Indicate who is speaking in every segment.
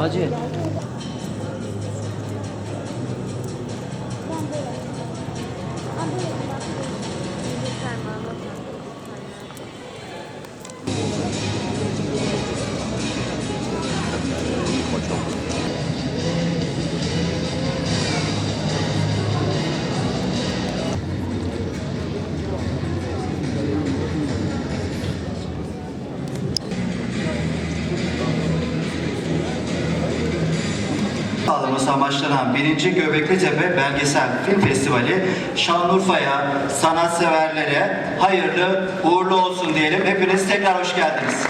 Speaker 1: 맞지?
Speaker 2: Sağlaması amaçlanan 1. Göbekli Tepe Belgesel Film Festivali Şanlıurfa'ya, sanatseverlere hayırlı uğurlu olsun diyelim. Hepiniz tekrar hoş geldiniz.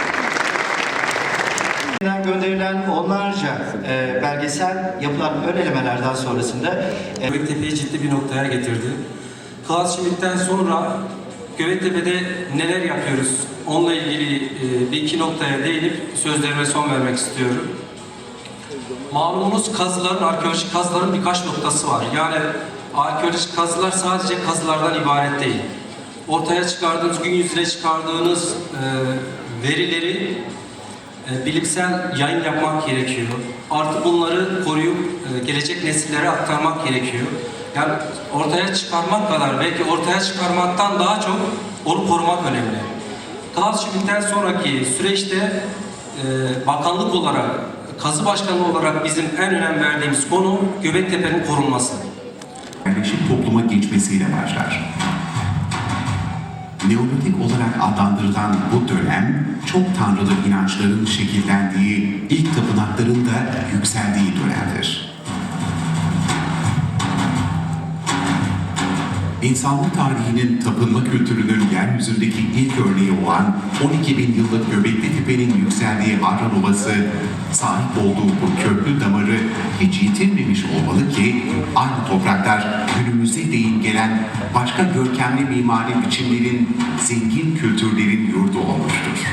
Speaker 2: gönderilen onlarca e, belgesel yapılan ön elemelerden sonrasında e,
Speaker 3: Göbektepe'yi ciddi bir noktaya getirdi. Klaus Schmidt'ten sonra Göbektepe'de neler yapıyoruz? Onunla ilgili e, bir iki noktaya değinip sözlerime son vermek istiyorum. Malumunuz kazıların, arkeolojik kazıların birkaç noktası var. Yani arkeolojik kazılar sadece kazılardan ibaret değil. Ortaya çıkardığınız, gün yüzüne çıkardığınız e, verileri e, bilimsel yayın yapmak gerekiyor. Artı bunları koruyup e, gelecek nesillere aktarmak gerekiyor. Yani ortaya çıkarmak kadar belki ortaya çıkarmaktan daha çok onu korumak önemli. Klaus Schmidt'ten sonraki süreçte e, bakanlık olarak, kazı başkanı olarak bizim en önem verdiğimiz konu Göbektepe'nin korunması.
Speaker 4: yerleşik topluma geçmesiyle başlar. Neolitik olarak adlandırılan bu dönem, çok tanrılı inançların şekillendiği, ilk tapınakların da yükseldiği dönemdir. İnsanlık tarihinin tapınma kültürünün yeryüzündeki ilk örneği olan 12 bin yıllık Göbekli Tepe'nin yükseldiği Harran Ovası, sahip olduğu bu köprü damarı hiç yitirmemiş olmalı ki aynı topraklar günümüze değin gelen başka görkemli mimari biçimlerin, zengin kültürlerin yurdu olmuştur.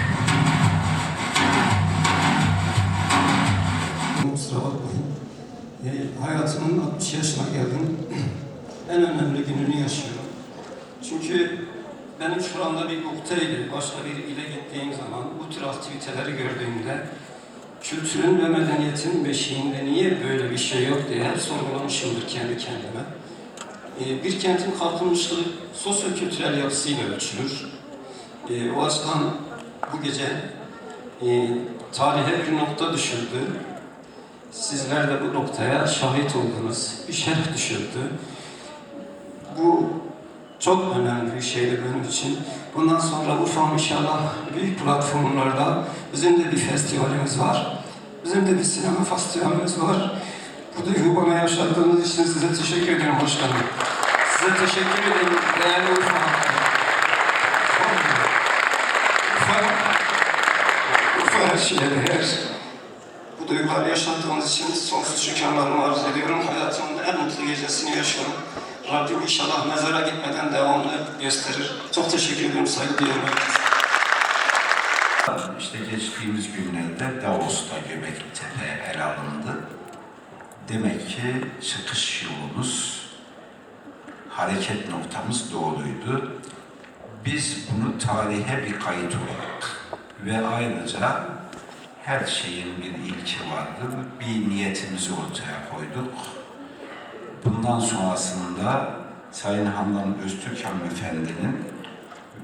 Speaker 5: Kusura bakmayın. E, hayatımın 60 yaşına geldim. En önemli gününü yaşıyorum. Çünkü benim şu anda bir kokteyli, başka bir ile gittiğim zaman bu tür aktiviteleri gördüğümde kültürün ve medeniyetin beşiğinde niye böyle bir şey yok diye hep sorgulamışımdır kendi kendime. E, bir kentin kalkınmışlığı sosyo-kültürel yapısıyla ölçülür. E, o açıdan bu gece e, tarihe bir nokta düşürdü. Sizler de bu noktaya şahit oldunuz. Bir şeref düşürdü. Bu çok önemli bir şeydi benim için. Bundan sonra Urfa inşallah büyük platformlarda bizim de bir festivalimiz var. Bizim de bir sinema festivalimiz var. Bu duyguyu bana yaşattığınız için size teşekkür ederim başkanım. Size teşekkür ederim değerli Urfa. Urfa, Urfa her şeye değer. Bu duyguları yaşattığınız için sonsuz şükranlarımı arz ediyorum. Hayatımın en mutlu gecesini yaşıyorum. Rabbim inşallah mezara gitmeden devamlı gösterir. Çok teşekkür ediyorum, saygı duyuyorum.
Speaker 6: İşte geçtiğimiz günlerde Davos'ta Göbektepe ele alındı. Demek ki çıkış yolumuz, hareket noktamız doğruydu. Biz bunu tarihe bir kayıt olarak ve ayrıca her şeyin bir ilki vardır. Bir niyetimizi ortaya koyduk. Bundan sonrasında Sayın Handan Öztürk Hanımefendinin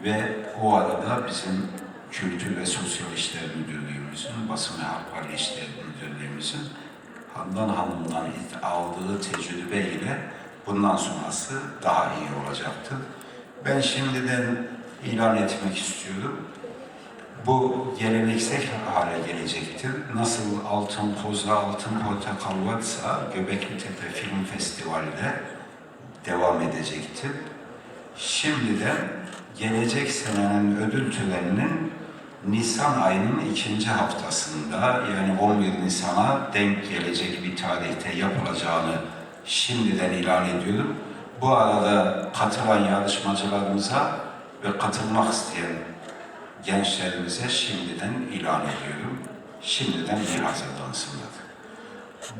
Speaker 6: ve o arada bizim Kültür ve Sosyal İşler Müdürlüğümüzün, Basın ve Halklar İşleri Müdürlüğümüzün Handan Hanım'dan aldığı tecrübeyle bundan sonrası daha iyi olacaktır. Ben şimdiden ilan etmek istiyorum. Bu geleneksel hale gelecektir. Nasıl Altın Koza, Altın Portakal varsa Göbekli Tepe Film Festivali de devam edecektir. Şimdiden gelecek senenin ödül töreninin Nisan ayının ikinci haftasında yani 11 Nisan'a denk gelecek bir tarihte yapılacağını şimdiden ilan ediyorum. Bu arada katılan yarışmacılarımıza ve katılmak isteyen gençlerimize şimdiden ilan ediyorum. Şimdiden bir hazırlansınlar.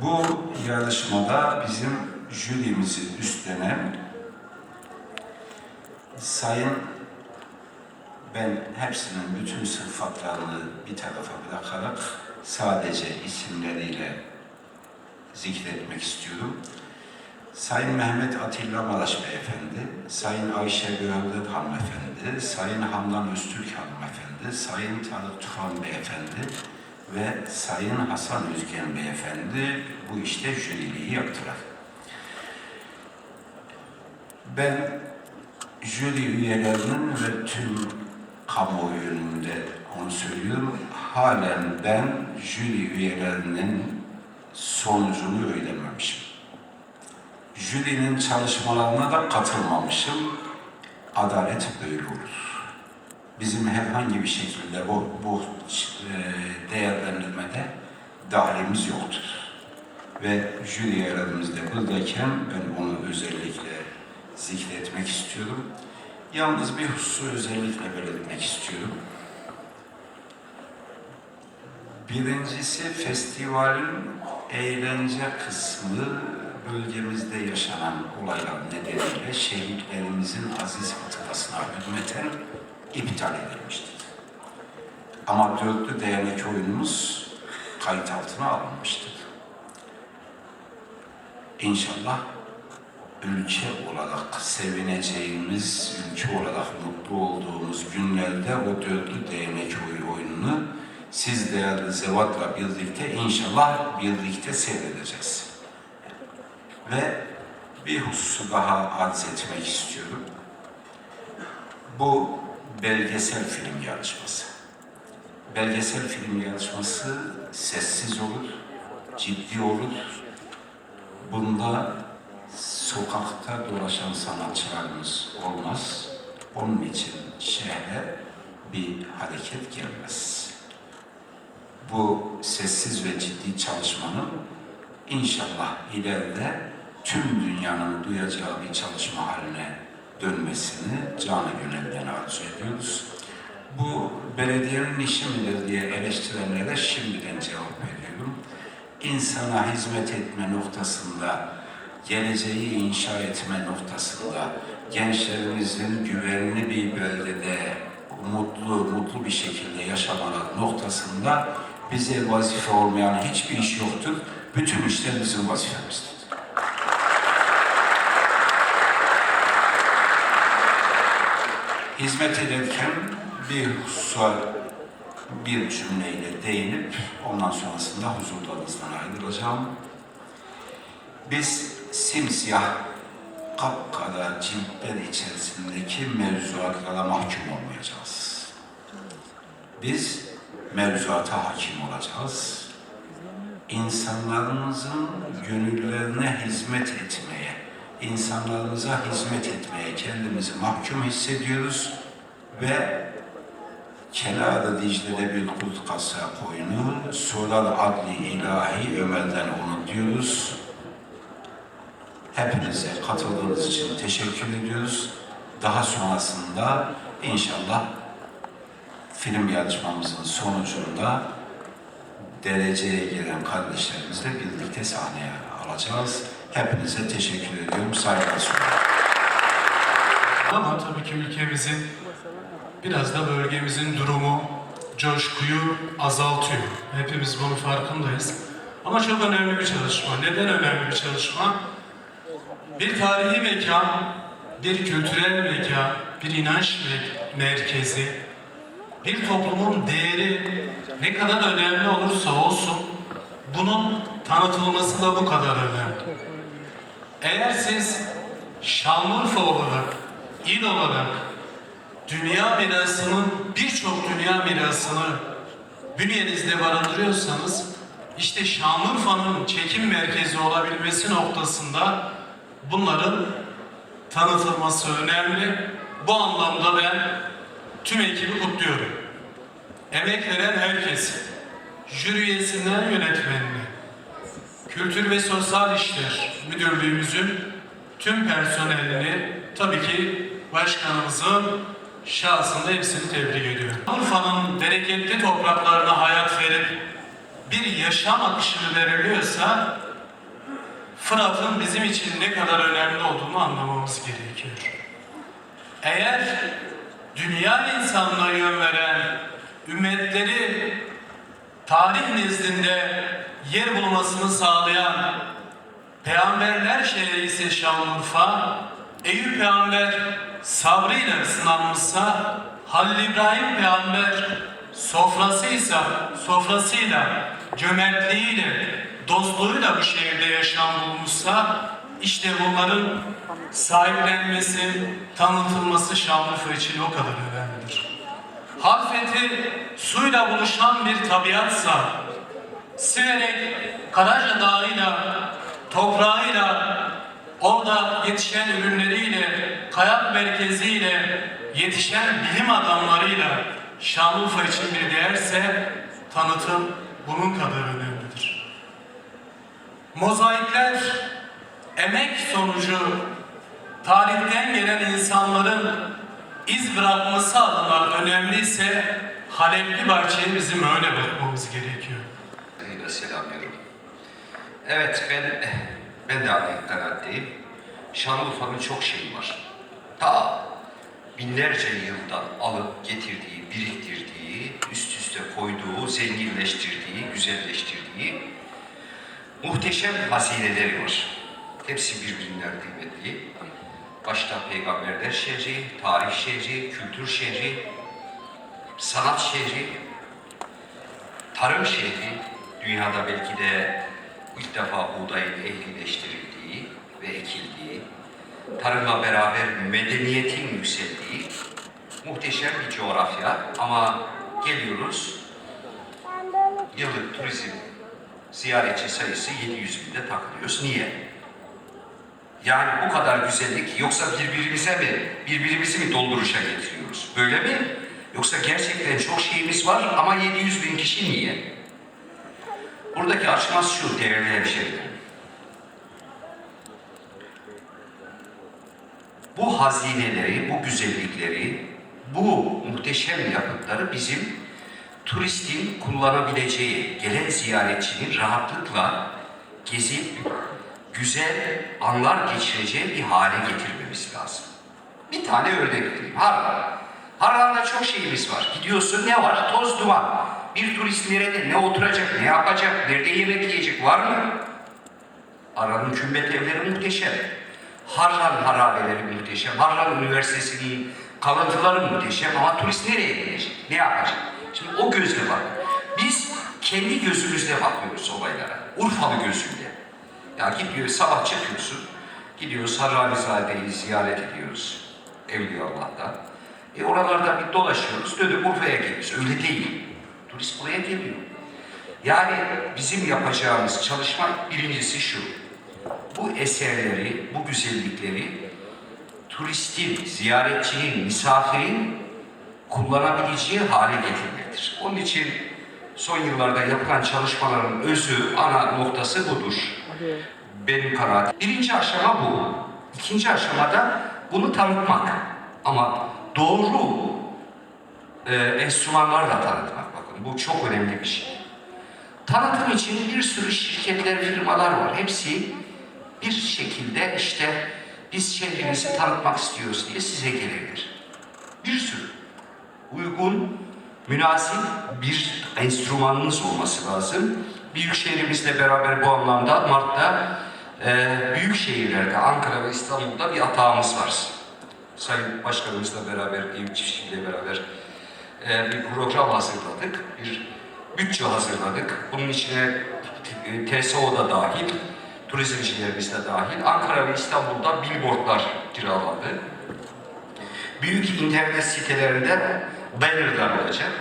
Speaker 6: Bu yarışmada bizim jürimizi üstlenen Sayın ben hepsinin bütün sıfatlarını bir tarafa bırakarak sadece isimleriyle zikretmek istiyorum. Sayın Mehmet Atilla Maraş Beyefendi, Sayın Ayşe Göğürler Hanımefendi, Sayın Handan Öztürk Hanımefendi, Sayın Tarık Tufan Beyefendi ve Sayın Hasan Özgen Beyefendi bu işte jüriliği yaptılar. Ben jüri üyelerinin ve tüm kamuoyu önünde onu söylüyorum. Halen ben jüri üyelerinin sonucunu öğrenmemişim. Jürinin çalışmalarına da katılmamışım. Adalet böyle olur. Bizim herhangi bir şekilde bu, bu e, değerlendirmede dahilimiz yoktur. Ve jüri de buradayken ben onu özellikle zikretmek istiyorum. Yalnız bir hususu özellikle belirtmek istiyorum. Birincisi festivalin eğlence kısmı bölgemizde yaşanan olaylar nedeniyle şehitlerimizin aziz hatırasına hürmeten iptal edilmiştir. Ama dörtlü değerlik oyunumuz kayıt altına alınmıştır. İnşallah ülke olarak sevineceğimiz, ülke olarak mutlu olduğumuz günlerde o dörtlü değnek oyu oyununu siz değerli Zevat'la birlikte inşallah birlikte seyredeceğiz. Ve bir hususu daha arz etmek istiyorum. Bu belgesel film yarışması. Belgesel film yarışması sessiz olur, ciddi olur. Bunda sokakta dolaşan sanatçılarımız olmaz. Onun için şehre bir hareket gelmez. Bu sessiz ve ciddi çalışmanın inşallah ileride tüm dünyanın duyacağı bir çalışma haline dönmesini canı gönülden arzu ediyoruz. Bu belediyenin işi midir diye eleştirenlere şimdiden cevap veriyorum. İnsana hizmet etme noktasında geleceği inşa etme noktasında gençlerimizin güvenli bir beldede mutlu, mutlu bir şekilde yaşamaları noktasında bize vazife olmayan hiçbir iş yoktur. Bütün işler bizim vazifemizdir. Hizmet ederken bir hususa bir cümleyle değinip ondan sonrasında huzurlarınızdan ayrılacağım. Biz simsiyah kapkara ciltler içerisindeki mevzuatlara mahkum olmayacağız. Biz mevzuata hakim olacağız. İnsanlarımızın gönüllerine hizmet etmeye, insanlarımıza hizmet etmeye kendimizi mahkum hissediyoruz ve Kenarı Dicle'de bir kurt kasa koyunu, sorar adli ilahi Ömer'den onu diyoruz. Hepinize katıldığınız için teşekkür ediyoruz. Daha sonrasında inşallah film yarışmamızın sonucunda dereceye giren kardeşlerimizle birlikte sahneye alacağız. Hepinize teşekkür ediyorum. Saygılar sunuyorum.
Speaker 7: Ama tabii ki ülkemizin biraz da bölgemizin durumu coşkuyu azaltıyor. Hepimiz bunun farkındayız. Ama çok önemli bir çalışma. Neden önemli bir çalışma? Bir tarihi mekan, bir kültürel mekan, bir inanç me- merkezi, bir toplumun değeri ne kadar önemli olursa olsun bunun tanıtılması da bu kadar önemli. Eğer siz Şanlıurfa olarak, il olarak dünya mirasının birçok dünya mirasını bünyenizde barındırıyorsanız işte Şanlıurfa'nın çekim merkezi olabilmesi noktasında bunların tanıtılması önemli. Bu anlamda ben tüm ekibi kutluyorum. Emek veren herkes, jüri yönetmenine, Kültür ve Sosyal İşler Müdürlüğümüzün tüm personelini tabii ki başkanımızın şahsında hepsini tebrik ediyorum. Urfa'nın bereketli topraklarına hayat verip bir yaşam akışını veriliyorsa Fırat'ın bizim için ne kadar önemli olduğunu anlamamız gerekiyor. Eğer dünya insanlığına yön veren ümmetleri tarih nezdinde yer bulmasını sağlayan Peygamberler şehri ise Şanlıurfa, Eyüp Peygamber sabrıyla sınanmışsa, Halil İbrahim Peygamber sofrasıysa, sofrasıyla, cömertliğiyle, dostluğuyla bu şehirde yaşam bulmuşsa, işte bunların sahiplenmesi, tanıtılması Şanlıurfa için o kadar önemlidir. Halfeti suyla buluşan bir tabiatsa, Siverek, Karaca Dağı'yla, toprağıyla, orada yetişen ürünleriyle, kayak merkeziyle, yetişen bilim adamlarıyla Şanlıurfa için bir değerse tanıtım bunun kadar önemlidir. Mozaikler emek sonucu tarihten gelen insanların iz bırakması adına önemliyse Halepli Bahçe'ye bizim öyle bakmamız gerekiyor.
Speaker 1: Selamlıyorum. Evet ben ben de aynı kanaatteyim. Şanlıurfa'nın çok şeyi var. Ta binlerce yıldan alıp getirdiği, biriktirdiği, üst üste koyduğu, zenginleştirdiği, güzelleştirdiği muhteşem hazineleri var. Hepsi birbirinden kıymetli. Başta peygamberler şehri, tarih şehri, kültür şehri, sanat şehri, tarım şehri dünyada belki de ilk defa buğdayın ehlileştirildiği ve ekildiği, tarımla beraber medeniyetin yükseldiği muhteşem bir coğrafya ama geliyoruz yıllık turizm ziyaretçi sayısı 700 binde takılıyoruz. Niye? Yani bu kadar güzellik yoksa birbirimize mi, birbirimizi mi dolduruşa getiriyoruz? Böyle mi? Yoksa gerçekten çok şeyimiz var ama 700 bin kişi niye? Buradaki açmaz şu değerli hemşehrilerim. Bu hazineleri, bu güzellikleri, bu muhteşem yapıtları bizim turistin kullanabileceği, gelen ziyaretçinin rahatlıkla gezip güzel anlar geçireceği bir hale getirmemiz lazım. Bir tane örnek vereyim. Harran. Harran'da çok şeyimiz var. Gidiyorsun ne var? Toz duman. Bir turist nerede, ne oturacak, ne yapacak, nerede yemek yiyecek var mı? Harran'ın kümbet evleri muhteşem. Harran harabeleri muhteşem. Harran Üniversitesi'nin kalıntıları muhteşem ama turist nereye gidecek, ne yapacak? Şimdi o gözle bak. Biz kendi gözümüzle bakıyoruz olaylara. Urfalı gözüyle. Ya gidiyor sabah çıkıyorsun. Gidiyoruz Harranizade'yi ziyaret ediyoruz. Evliyaullah'ta. E oralarda bir dolaşıyoruz. Dönüp Urfa'ya geliyoruz. Öyle değil. Turist buraya geliyor. Yani bizim yapacağımız çalışma birincisi şu. Bu eserleri, bu güzellikleri turistin, ziyaretçinin, misafirin kullanabileceği hale getirmektir. Onun için son yıllarda yapılan çalışmaların özü, ana noktası budur. Benim kanaatim. Birinci aşama bu. İkinci aşamada bunu tanıtmak. Ama doğru e, enstrümanlarla tanıtmak. Bu çok önemli bir şey. Tanıtım için bir sürü şirketler, firmalar var. Hepsi bir şekilde işte biz şehrimizi tanıtmak istiyoruz diye size gelirler. Bir sürü uygun, münasip bir enstrümanınız olması lazım. Büyükşehirimizle beraber bu anlamda Mart'ta e, büyük şehirlerde, Ankara ve İstanbul'da bir atağımız var. Sayın Başkanımızla beraber, Eyüp Çiftçi'yle beraber bir program hazırladık, bir bütçe hazırladık. Bunun içine TSO da dahil, turizmcilerimiz de dahil. Ankara ve İstanbul'da billboardlar kiraladı. Büyük internet sitelerinde bannerlar olacak.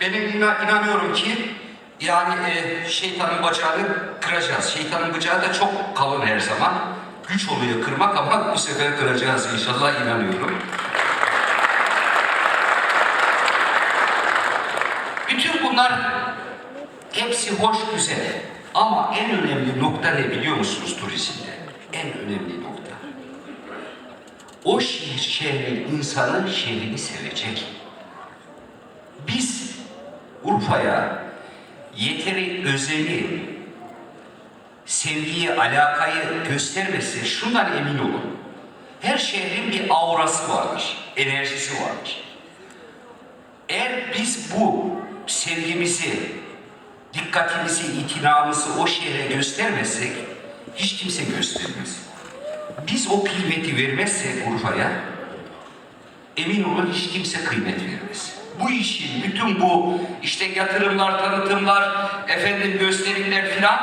Speaker 1: Benim ina- inanıyorum ki yani e, şeytanın bacağını kıracağız. Şeytanın bıçağı da çok kalın her zaman. Güç oluyor kırmak ama bu sefer kıracağız inşallah inanıyorum. Bütün bunlar hepsi hoş güzel. Ama en önemli nokta ne biliyor musunuz turizmde? En önemli nokta. o şehir, şehrin insanı şehrini sevecek. Biz Urfa'ya yeteri özeni, sevgiyi, alakayı göstermesi şundan emin olun. Her şehrin bir aurası vardır, enerjisi vardır. Eğer biz bu sevgimizi, dikkatimizi, itinamızı o şehre göstermezsek hiç kimse göstermez. Biz o kıymeti vermezsek Urfa'ya emin olun hiç kimse kıymet vermez. Bu işin bütün bu işte yatırımlar, tanıtımlar, efendim gösterimler filan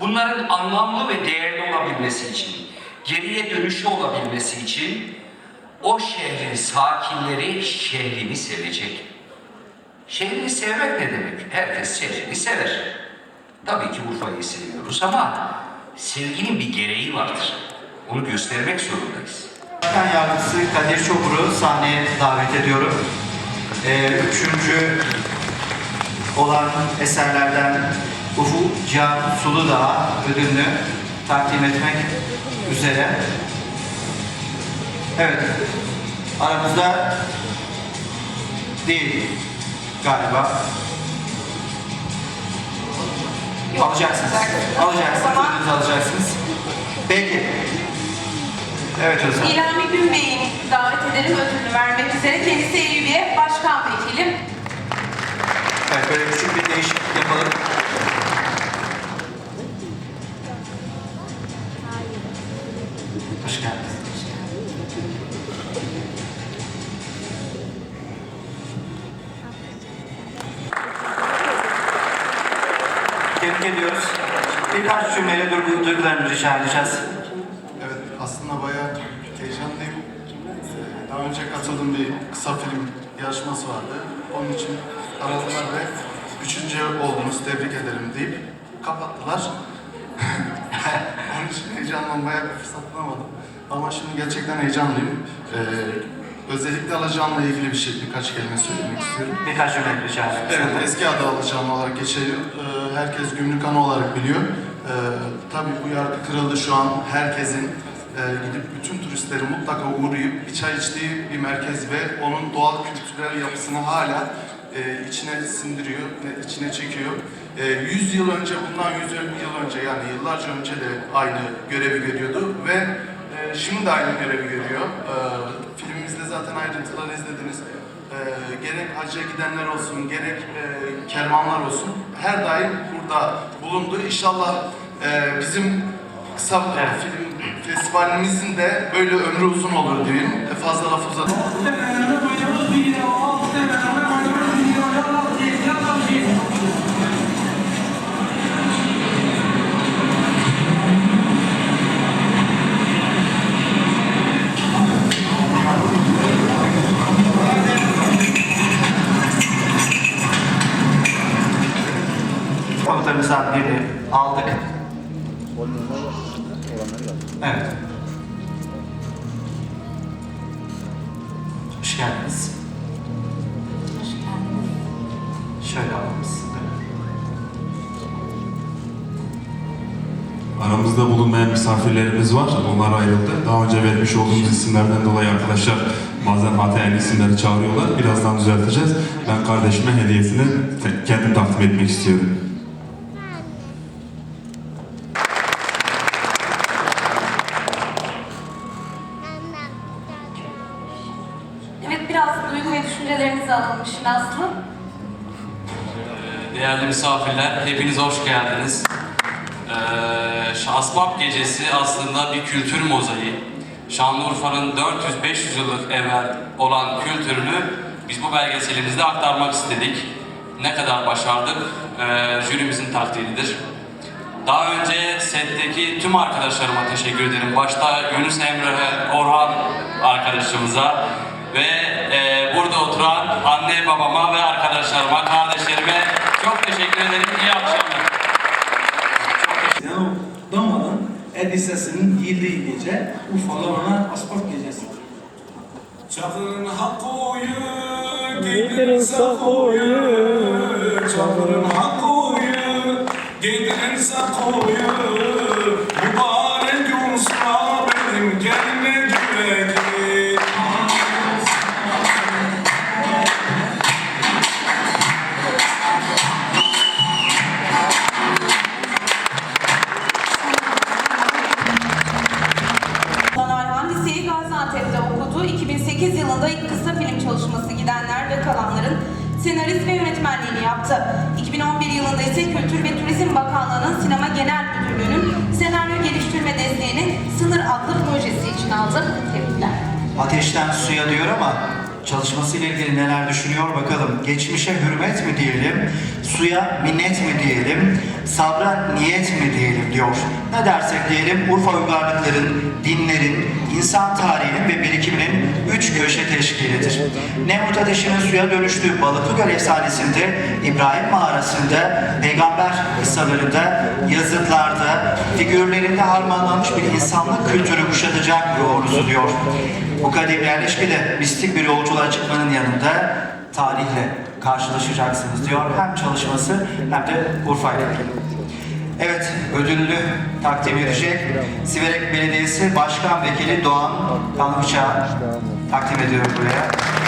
Speaker 1: bunların anlamlı ve değerli olabilmesi için, geriye dönüşü olabilmesi için o şehrin sakinleri şehrini sevecek. Şehrini sevmek ne demek? Herkes şehrini sever. Tabii ki Urfa'yı seviyoruz ama sevginin bir gereği vardır. Onu göstermek zorundayız.
Speaker 2: Başkan Yardımcısı Kadir Çokur'u sahneye davet ediyorum. Ee, üçüncü olan eserlerden Ufuk Can Suludağ ödülünü takdim etmek üzere. Evet, aramızda değil galiba. Alacaksınız. Alacaksınız, ödülünüzü alacaksınız. Peki. Evet Özlem.
Speaker 8: İlhami Günbey'i davet edelim ödülünü vermek üzere. Kendisi Eyüpiye Başkan Vekilim.
Speaker 2: Evet, böyle küçük bir değişiklik yapalım. Rica edeceğiz.
Speaker 9: Evet, aslında bayağı heyecanlıyım. Ee, Daha önce katıldığım bir kısa film yarışması vardı. Onun için aradılar ve üçüncü oldunuz, tebrik ederim deyip kapattılar. Onun için heyecandan bayağı bir fırsat bulamadım. Ama şimdi gerçekten heyecanlıyım. Ee, özellikle alacağımla ilgili bir şey, birkaç kelime söylemek istiyorum.
Speaker 2: Birkaç cümle rica edeceğiz.
Speaker 9: Evet, eski adı alacağım olarak geçiyor. Ee, herkes gümrük anı olarak biliyor. Ee, tabii bu yargı kırıldı şu an. Herkesin e, gidip bütün turistleri mutlaka uğrayıp bir çay içtiği bir merkez ve onun doğal kültürel yapısını hala e, içine sindiriyor, e, içine çekiyor. E, 100 yıl önce, bundan 100 yıl önce yani yıllarca önce de aynı görevi görüyordu ve e, şimdi de aynı görevi görüyor. E, filmimizde zaten ayrıntıları izlediniz. Ee, gerek hacca gidenler olsun, gerek e, kervanlar olsun her daim burada bulundu. İnşallah e, bizim kısa film festivalimizin de böyle ömrü uzun olur diyeyim. E, fazla laf uzatmayayım.
Speaker 10: Misafirlerimiz var. Onlar ayrıldı. Daha önce vermiş olduğumuz isimlerden dolayı arkadaşlar bazen hatayen isimleri çağırıyorlar. Birazdan düzelteceğiz. Ben kardeşime hediyesini kendim takdim etmek istiyorum.
Speaker 8: Evet biraz duygu ve düşüncelerinizi alalım şimdi Aslı.
Speaker 11: Değerli misafirler, hepiniz hoş geldiniz. Ee, Şahsmap Gecesi aslında bir kültür mozaiği. Şanlıurfa'nın 400-500 yıllık evvel olan kültürünü biz bu belgeselimizde aktarmak istedik. Ne kadar başardık, ee, jürimizin takdiridir. Daha önce setteki tüm arkadaşlarıma teşekkür ederim. Başta Yunus Emre Orhan arkadaşımıza ve e, burada oturan anne babama ve arkadaşlarıma, kardeşlerime çok teşekkür ederim. İyi akşamlar.
Speaker 12: Yani o hissesinin yiyildiği gece Urfalı ona asbap gecesi. Çakırın hakkıyı, giydirin sakoyu, çakırın hakkıyı, giydirin sakoyu,
Speaker 2: ilgili neler düşünüyor bakalım. Geçmişe hürmet mi diyelim, suya minnet mi diyelim, sabra niyet mi diyelim diyor. Ne dersek diyelim Urfa uygarlıkların, dinlerin, insan tarihinin ve birikiminin üç köşe teşkilidir. Nemrut ateşinin suya dönüştüğü Balıklıgöl efsanesinde, İbrahim mağarasında, peygamber kıssalarında, yazıtlarda, figürlerinde harmanlanmış bir insanlık kültürü kuşatacak ordusu diyor. Bu kadim yerleşkede mistik bir yolculuğa çıkmanın yanında tarihle karşılaşacaksınız diyor. Hem çalışması hem de Urfa ile ilgili. Evet, ödüllü takdim edecek. Siverek Belediyesi Başkan Vekili Doğan Kanlıbıçak'ı takdim ediyorum buraya.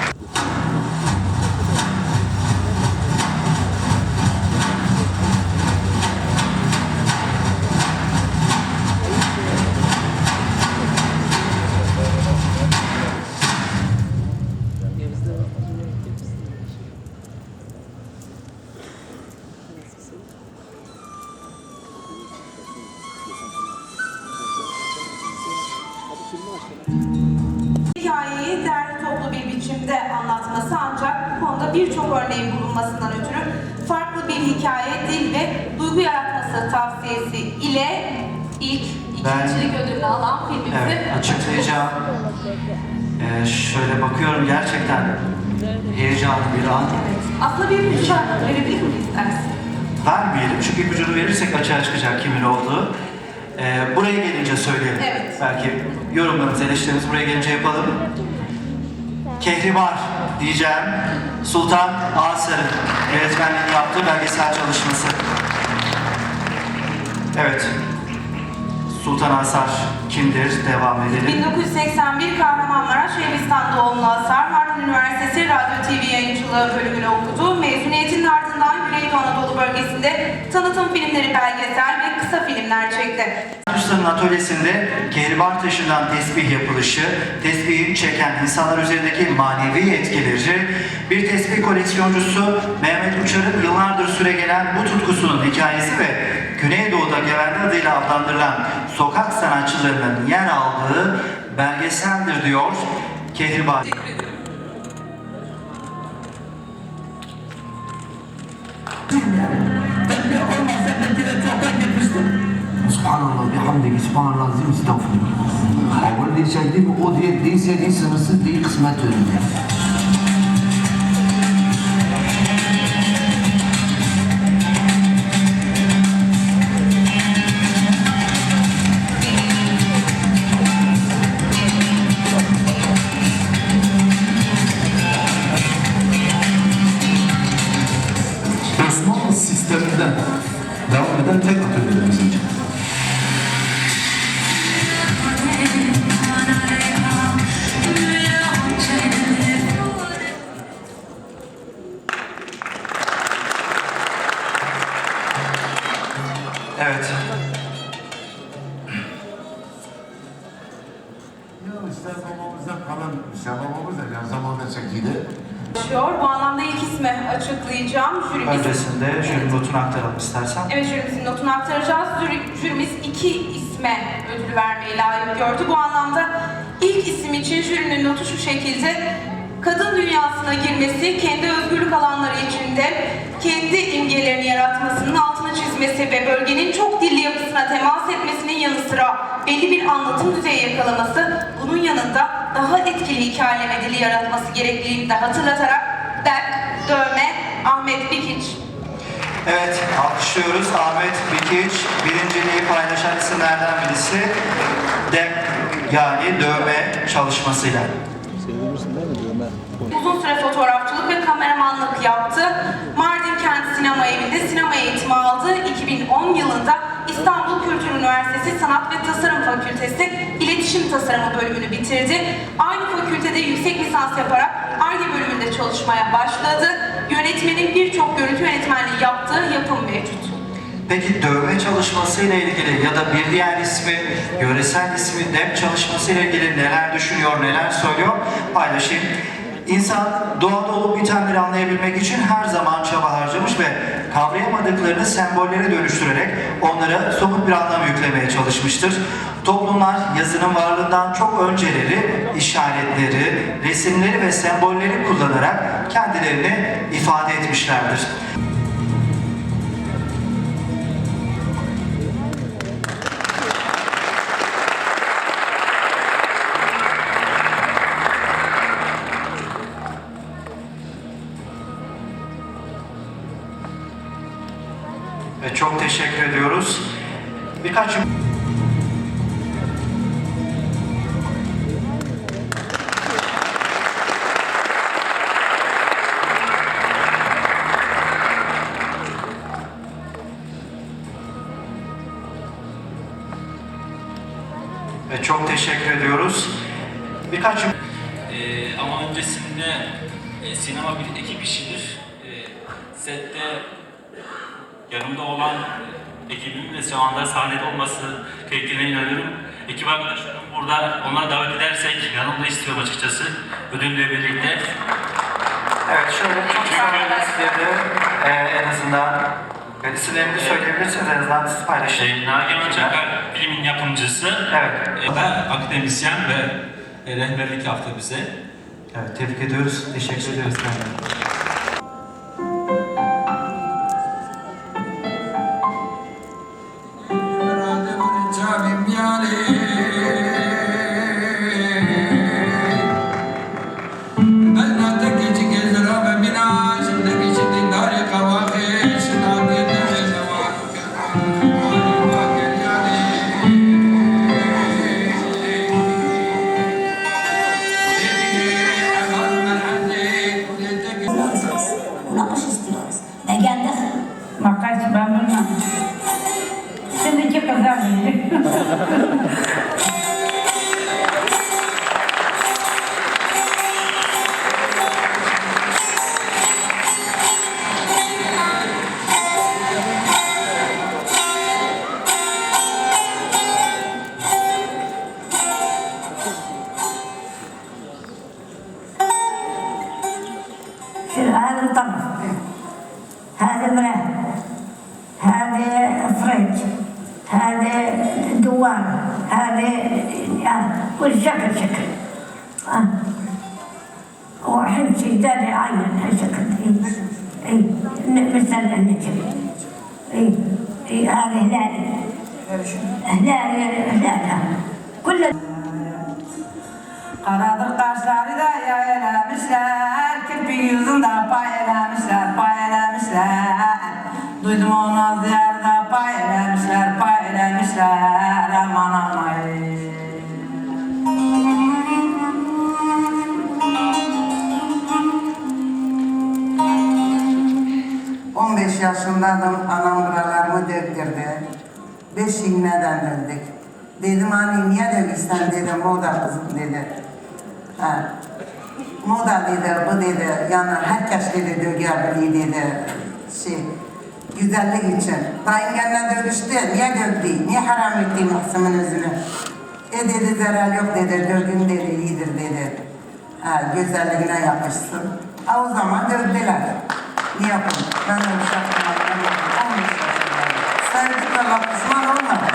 Speaker 8: Biçimde anlatması ancak bu konuda birçok örneğin bulunmasından ötürü farklı bir hikaye, dil ve duygu yaratması tavsiyesi ile ilk
Speaker 2: Ben-
Speaker 8: ikincilik ödülünü alan filmimizi
Speaker 2: Evet, açıklayacağım. Ee, şöyle bakıyorum gerçekten heyecanlı bir an.
Speaker 8: Aslında bir ipucu verebilir miyim istersin?
Speaker 2: Vermeyelim çünkü ipucunu verirsek açığa çıkacak kimin olduğu. Ee, buraya gelince söyleyelim.
Speaker 8: Evet.
Speaker 2: Belki yorumlarımız, eleştirimiz buraya gelince yapalım. Kehribar diyeceğim. Sultan Asar'ın öğretmenliğini yaptığı belgesel çalışması. Evet. Sultan Asar kimdir? Devam edelim.
Speaker 8: 1981 Kahramanmaraş Elbistan doğumlu Asar, Harun Üniversitesi Radyo TV Yayıncılığı bölümünü okudu. Mezuniyetinin ardından Güneydoğu Anadolu bölgesinde tanıtım filmleri, belgesel ve kısa filmler çekti.
Speaker 2: Usta'nın atölyesinde kehribar taşından tesbih yapılışı, tesbihin çeken insanlar üzerindeki manevi etkileri, bir tesbih koleksiyoncusu Mehmet Uçar'ın yıllardır süre gelen bu tutkusunun hikayesi ve Güneydoğu'da Geverdi adıyla adlandırılan sokak sanatçılarının yer aldığı belgeseldir diyor Kehribar.
Speaker 13: Subhanallah, bihamdihi, subhanallah, azim, estağfurullah. Awal bir şey değil mi? O diye değilse değil, sınırsız değil, kısmet önünde.
Speaker 12: Devam eden tek atölyedir bizim için.
Speaker 2: Evet
Speaker 8: jürimizin notunu aktaracağız. Jüri, jürimiz iki isme ödül vermeyi layık gördü. Bu anlamda ilk isim için jürinin notu şu şekilde. Kadın dünyasına girmesi, kendi özgürlük alanları içinde kendi imgelerini yaratmasının altını çizmesi ve bölgenin çok dilli yapısına temas etmesinin yanı sıra belli bir anlatım düzeyi yakalaması, bunun yanında daha etkili hikayeleme dili yaratması gerekliliğini de hatırlatarak Berk, Dövme, Ahmet Bikiç,
Speaker 2: Evet, alkışlıyoruz. Ahmet Bikiç, birinciliği paylaşan isimlerden birisi. Dek, yani dövme çalışmasıyla.
Speaker 8: Uzun süre fotoğrafçılık ve kameramanlık yaptı. Mardin Kent Sinema Evi'nde sinema eğitimi aldı. 2010 yılında İstanbul Kültür Üniversitesi Sanat ve Tasarım Fakültesi İletişim Tasarımı bölümünü bitirdi. Aynı fakültede yüksek lisans yaparak ARGE bölümünde çalışmaya başladı. Yönetmenin birçok görüntü yönetmenliği yaptığı yapım mevcut.
Speaker 2: Peki dövme çalışması ile ilgili ya da bir diğer ismi, yöresel ismi dem çalışması ile ilgili neler düşünüyor, neler söylüyor paylaşayım. İnsan doğada olup bitenleri anlayabilmek için her zaman çaba harcamış ve kavrayamadıklarını sembollere dönüştürerek onlara somut bir anlam yüklemeye çalışmıştır. Toplumlar yazının varlığından çok önceleri işaretleri, resimleri ve sembolleri kullanarak kendilerini ifade etmişlerdir.
Speaker 14: Sahnede olması gerektiğine inanıyorum. Ekip arkadaşlarım burada, onları davet edersek yanımda istiyorum açıkçası. Ödülle birlikte.
Speaker 2: Evet şöyle çok kısa istedim. Ee, en azından e, isimlerini söyleyebilirsiniz en azından siz paylaşın.
Speaker 14: Şey, Nagihan Çakar filmin yapımcısı.
Speaker 2: Evet.
Speaker 14: E, da akademisyen ve rehberlik yaptı bize.
Speaker 2: Evet tebrik ediyoruz. Teşekkür ederiz.
Speaker 15: Nakış Спасибо, Анна. Все
Speaker 16: на те казали. Yaylamışlar, kirpi yüzünde paylamışlar, paylamışlar. Duydum onu ziyarda paylamışlar, paylamışlar, aman aman.
Speaker 17: 15 yaşındaydım, anam buralarımı döktürdü. Beş iğneden döndük. Dedim anne niye dövüşsen dedi, moda kızım dedi. Ha. Moda dedi, bu dedi, yani herkes dedi dögebiliyor dedi. Şey, güzellik için. Dayıngenle dövüştü, niye dövdü, niye haram etti Mahsım'ın yüzünü? E dedi zarar yok dedi, dövgün dedi, iyidir dedi. Ha, güzelliğine yapışsın. Ha, o zaman dövdüler. Ne yapayım? Ben de olmadım. 15 yaşındayım. Sevdik Allah pişman olmadım.